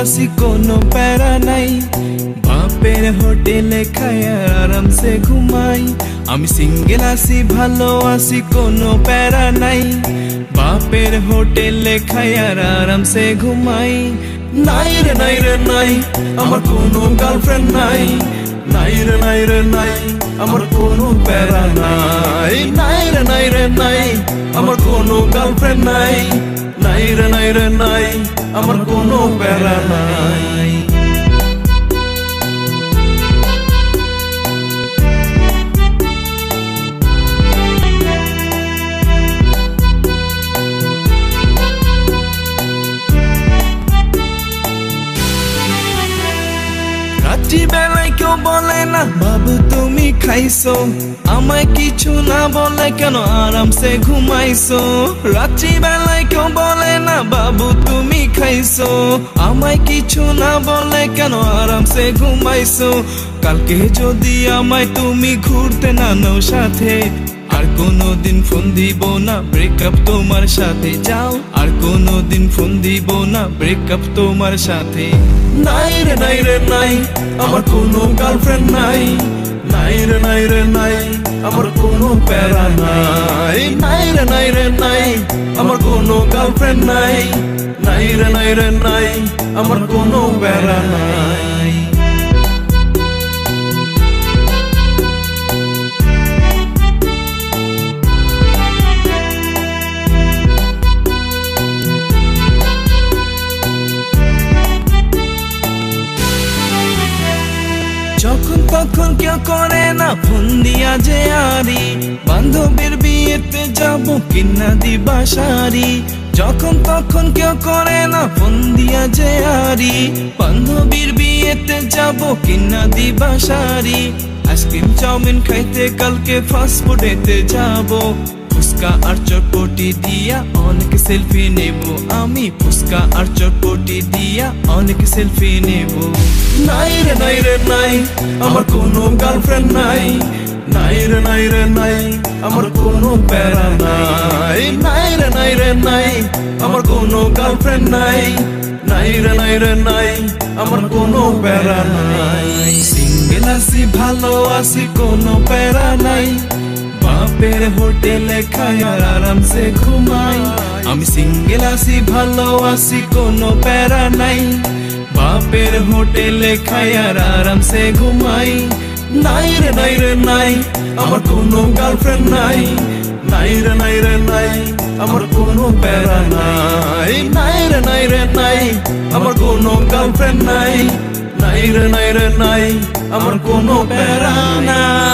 আসি কোনো প্যারা নাই। বাপের হোটেলে খাই আরামসে ঘুমাই। আমি সিঙ্গেল আসি ভালো আসি কোনো প্যারা নাই। বাপের হোটেলে খাই আরামসে ঘুমাই। নাই রে নাই রে, নাই, আমার কোনো গার্লফ্রেন্ড নাই। নাই রে নাই রে, নাই, আমার কোনো প্যারা নাই। নাই রে নাই রে, নাই, আমার কোনো গার্লফ্রেন্ড নাই। নাই রে নাই রে নাই, আমার কোনো প্যারা নাই। রাত্রি বেলায় কেউ বলে না, বাবু, তুমি খাইছো। আমায় কিছু না বলে কেন আরামসে ঘুমাইছো? রাত্রি বেলায় কেউ বাবু, তুমি খাইছো। আমায় কিছু না বলে কেন আরামসে ঘুমাইছো? কালকে যদি আমায় তুমি ঘুরতে না নাও সাথে, আর কোনোদিন ফোন দিব না ব্রেকআপ তোমার সাথে। যাও, আর কোনোদিন ফোন দিব না ব্রেকআপ তোমার সাথে। নাই রে নাই রে, নাই, আমার কোনো গার্লফ্রেন্ড নাই। নাই রে নাই রে, নাই, আমার কোনো প্যারা নাই। আমার কোনো গার্লফ্রেন্ড নাই নাই রে নাই রে নাই। আমার কোনো বেড়া নাই। যখন তখন কেউ করে না, ফোন দিয়া যে আরি। বান্ধবীর বিয়েতে যাব কিনা দিবা শাড়ি। যখন তখন কেউ করে না, ফোন দিয়া যে আরি। বান্ধবীর বিয়েতে যাব কিনা দিবা শাড়ি। আইসক্রিম, চাউমিন খাইতে কালকে ফাস্ট ফুডেতে যাব। ফুচকা আর চটপটি দিয়া অনেক সেলফি নেব। আমি ফুচকা আর চটপটি দিয়া অনেক সেলফি নেব। নাই রে নাই রে, নাই, আমার কোনো গার্লফ্রেন্ড নাই। নাই রে নাই রে, নাই, আমার কোনো প্যারা নাই। নাই রে নাই রে, নাই, আমার কোনো গার্লফ্রেন্ড নাই। নাই রে নাই রে, নাই, আমার কোনো প্যারা নাই। সিঙ্গেল আছি, ভালো আছি, কোনো প্যারা নাই। বাপের হোটেলে খাই আর আরামসে ঘুমাই। আমি সিঙ্গেল আছি, ভালো আছি, কোনো প্যারা নাই। বাপের হোটেলে খাই আর আরামসে ঘুমাই। নাই রে নাই রে, নাই, আমার কোনো গার্লফ্রেন্ড নাই। নাই রে নাই রে, নাই, আমার কোনো প্যারা নাই। নাই রে নাই রে, নাই, আমার কোনো গার্লফ্রেন্ড নাই। নাই রে নাই রে, নাই, আমার কোনো প্যারা নাই।